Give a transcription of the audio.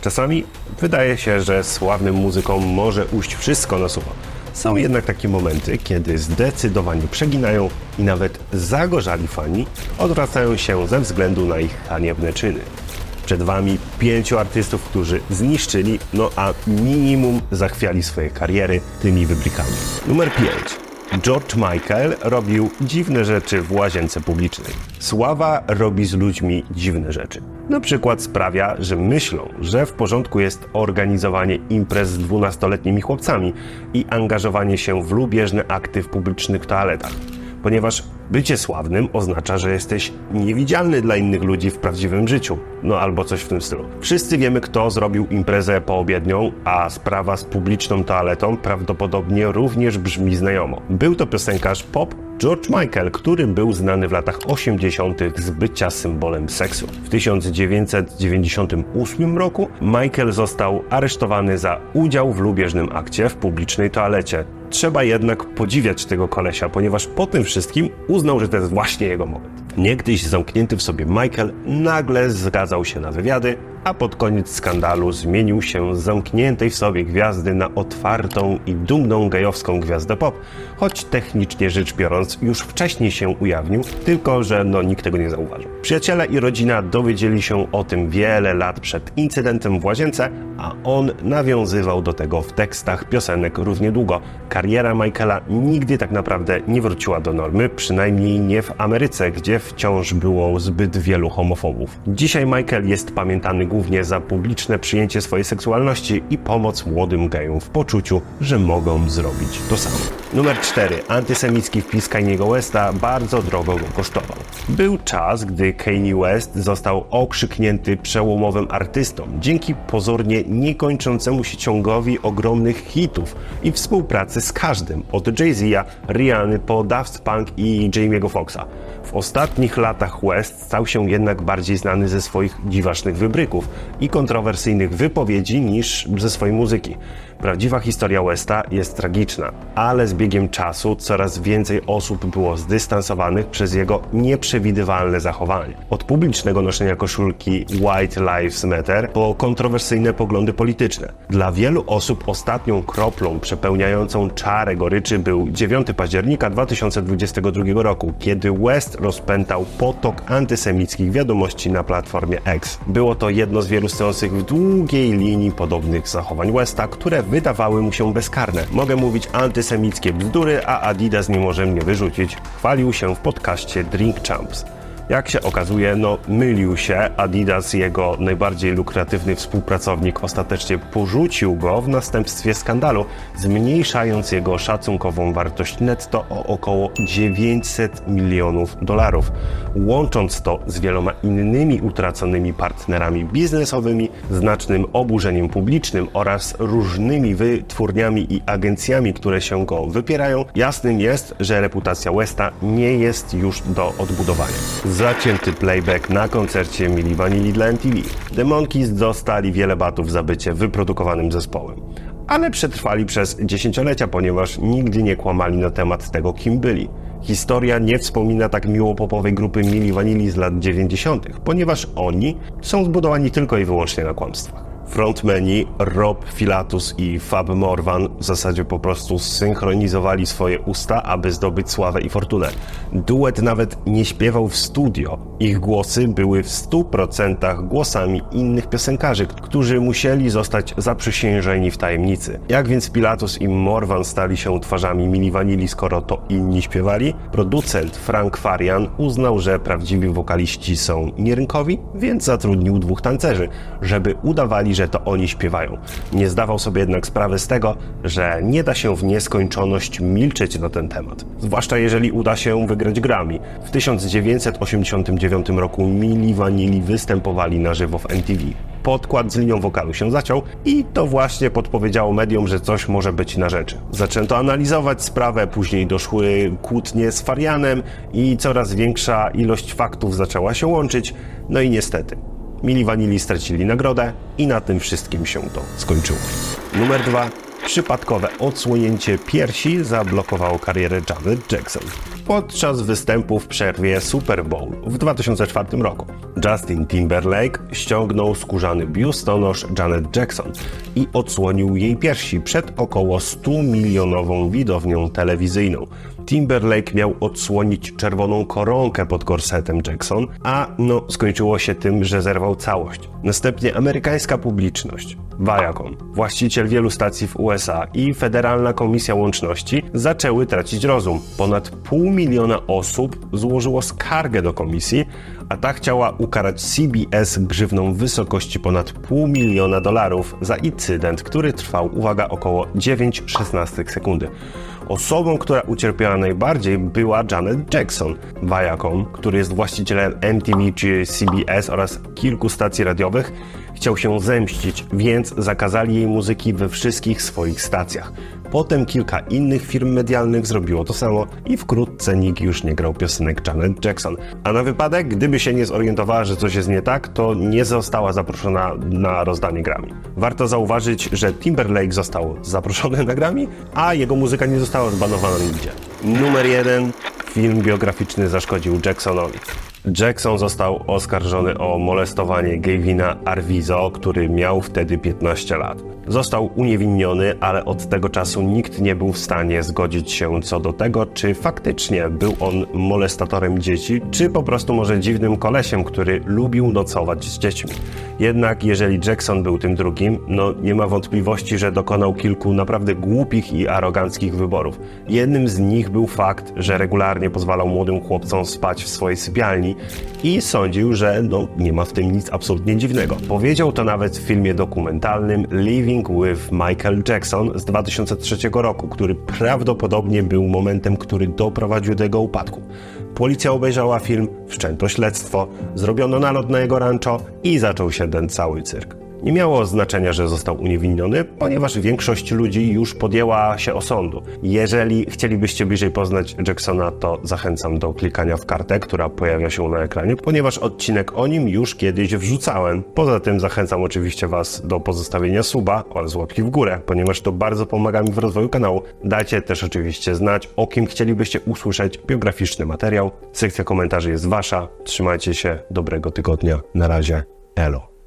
Czasami wydaje się, że sławnym muzykom może ujść wszystko na sucho. Są jednak takie momenty, kiedy zdecydowanie przeginają i nawet zagorzali fani odwracają się ze względu na ich haniebne czyny. Przed Wami pięciu artystów, którzy zniszczyli, no a minimum zachwiali swoje kariery tymi wybrikami. Numer 5. George Michael robił dziwne rzeczy w łazience publicznej. Sława robi z ludźmi dziwne rzeczy. Na przykład sprawia, że myślą, że w porządku jest organizowanie imprez z dwunastoletnimi chłopcami i angażowanie się w lubieżne akty w publicznych toaletach ponieważ bycie sławnym oznacza, że jesteś niewidzialny dla innych ludzi w prawdziwym życiu. No albo coś w tym stylu. Wszyscy wiemy, kto zrobił imprezę poobiednią, a sprawa z publiczną toaletą prawdopodobnie również brzmi znajomo. Był to piosenkarz pop George Michael, który był znany w latach 80. z bycia symbolem seksu. W 1998 roku Michael został aresztowany za udział w lubieżnym akcie w publicznej toalecie. Trzeba jednak podziwiać tego kolesia, ponieważ po tym wszystkim uznał, że to jest właśnie jego moment. Niegdyś zamknięty w sobie Michael nagle zgadzał się na wywiady, a pod koniec skandalu zmienił się z zamkniętej w sobie gwiazdy na otwartą i dumną gejowską gwiazdę pop, choć technicznie rzecz biorąc już wcześniej się ujawnił, tylko że no nikt tego nie zauważył. Przyjaciele i rodzina dowiedzieli się o tym wiele lat przed incydentem w łazience, a on nawiązywał do tego w tekstach piosenek równie długo. Kariera Michaela nigdy tak naprawdę nie wróciła do normy, przynajmniej nie w Ameryce, gdzie wciąż było zbyt wielu homofobów. Dzisiaj Michael jest pamiętany głównie za publiczne przyjęcie swojej seksualności i pomoc młodym gejom w poczuciu, że mogą zrobić to samo. Numer 4. Antysemicki wpis Kanye'ego Westa bardzo drogo go kosztował. Był czas, gdy Kanye West został okrzyknięty przełomowym artystą dzięki pozornie niekończącemu się ciągowi ogromnych hitów i współpracy z każdym, od Jay-Z'a, Rihanny po Daft Punk i Jamie'ego Foxa. W ostatnich latach West stał się jednak bardziej znany ze swoich dziwacznych wybryków i kontrowersyjnych wypowiedzi niż ze swojej muzyki. Prawdziwa historia Westa jest tragiczna, ale z biegiem czasu coraz więcej osób było zdystansowanych przez jego nieprzewidywalne zachowanie. Od publicznego noszenia koszulki White Lives Matter po kontrowersyjne poglądy polityczne. Dla wielu osób ostatnią kroplą przepełniającą czarę goryczy był 9 października 2022 roku, kiedy West rozpętał potok antysemickich wiadomości na platformie X. Było to jedno z wielu stojących w długiej linii podobnych zachowań Westa, które wydawały mu się bezkarne. Mogę mówić antysemickie bzdury, a Adidas nie może mnie wyrzucić. Chwalił się w podcaście Drink Champs. Jak się okazuje, no mylił się. Adidas, jego najbardziej lukratywny współpracownik, ostatecznie porzucił go w następstwie skandalu, zmniejszając jego szacunkową wartość netto o około 900 milionów dolarów. Łącząc to z wieloma innymi utraconymi partnerami biznesowymi, znacznym oburzeniem publicznym oraz różnymi wytwórniami i agencjami, które się go wypierają, jasnym jest, że reputacja Westa nie jest już do odbudowania zacięty playback na koncercie Mili Vanilli dla MTV. The Monkeys dostali wiele batów za bycie wyprodukowanym zespołem. Ale przetrwali przez dziesięciolecia, ponieważ nigdy nie kłamali na temat tego, kim byli. Historia nie wspomina tak miło popowej grupy Mili Vanilli z lat 90., ponieważ oni są zbudowani tylko i wyłącznie na kłamstwach. Frontmeni Rob Filatus i Fab Morvan w zasadzie po prostu synchronizowali swoje usta, aby zdobyć sławę i fortunę. Duet nawet nie śpiewał w studio. Ich głosy były w 100% głosami innych piosenkarzy, którzy musieli zostać zaprzysiężeni w tajemnicy. Jak więc Pilatus i Morvan stali się twarzami Mili Vanilli, skoro to inni śpiewali? Producent Frank Farian uznał, że prawdziwi wokaliści są nierynkowi, więc zatrudnił dwóch tancerzy, żeby udawali, że to oni śpiewają. Nie zdawał sobie jednak sprawy z tego, że nie da się w nieskończoność milczeć na ten temat. Zwłaszcza jeżeli uda się wygrać Grammy. W 1989 roku Mili Vanilli występowali na żywo w MTV. Podkład z linią wokalu się zaciął i to właśnie podpowiedziało mediom, że coś może być na rzeczy. Zaczęto analizować sprawę, później doszły kłótnie z Farianem i coraz większa ilość faktów zaczęła się łączyć. No i niestety, Mili Vanilli stracili nagrodę i na tym wszystkim się to skończyło. Numer dwa. Przypadkowe odsłonięcie piersi zablokowało karierę Janet Jackson. podczas występu w przerwie Super Bowl w 2004 roku. Justin Timberlake ściągnął skórzany biustonosz Janet Jackson i odsłonił jej piersi przed około 100 milionową widownią telewizyjną. Timberlake miał odsłonić czerwoną koronkę pod korsetem Jackson, a no skończyło się tym, że zerwał całość. Następnie amerykańska publiczność, Viacom, właściciel wielu stacji w USA i Federalna Komisja Łączności zaczęły tracić rozum. Ponad pół miliona osób złożyło skargę do komisji, a ta chciała ukarać CBS grzywną w wysokości ponad pół miliona dolarów za incydent, który trwał, uwaga, około 9,16 sekundy. Osobą, która ucierpiała najbardziej była Janet Jackson. Viacom, który jest właścicielem MTV czy CBS oraz kilku stacji radiowych, chciał się zemścić, więc zakazali jej muzyki we wszystkich swoich stacjach. Potem kilka innych firm medialnych zrobiło to samo i wkrótce nikt już nie grał piosenek Janet Jackson. A na wypadek, gdyby się nie zorientowała, że coś jest nie tak, to nie została zaproszona na rozdanie Grammy. Warto zauważyć, że Timberlake został zaproszony na Grammy, a jego muzyka nie została zbanowana nigdzie. Numer jeden. Film biograficzny zaszkodził Jacksonowi. Jackson został oskarżony o molestowanie Gavina Arvizo, który miał wtedy 15 lat. Został uniewinniony, ale od tego czasu nikt nie był w stanie zgodzić się co do tego, czy faktycznie był on molestatorem dzieci, czy po prostu może dziwnym kolesiem, który lubił nocować z dziećmi. Jednak jeżeli Jackson był tym drugim, no nie ma wątpliwości, że dokonał kilku naprawdę głupich i aroganckich wyborów. Jednym z nich był fakt, że regularnie pozwalał młodym chłopcom spać w swojej sypialni i sądził, że no, nie ma w tym nic absolutnie dziwnego. Powiedział to nawet w filmie dokumentalnym Living with Michael Jackson z 2003 roku, który prawdopodobnie był momentem, który doprowadził do jego upadku. Policja obejrzała film, wszczęto śledztwo, zrobiono nalot na jego rancho i zaczął się ten cały cyrk. Nie miało znaczenia, że został uniewinniony, ponieważ większość ludzi już podjęła się osądu. Jeżeli chcielibyście bliżej poznać Jacksona, to zachęcam do klikania w kartę, która pojawia się na ekranie, ponieważ odcinek o nim już kiedyś wrzucałem. Poza tym zachęcam oczywiście Was do pozostawienia suba oraz łapki w górę, ponieważ to bardzo pomaga mi w rozwoju kanału. Dajcie też oczywiście znać, o kim chcielibyście usłyszeć biograficzny materiał. Sekcja komentarzy jest Wasza. Trzymajcie się, dobrego tygodnia. Na razie, elo.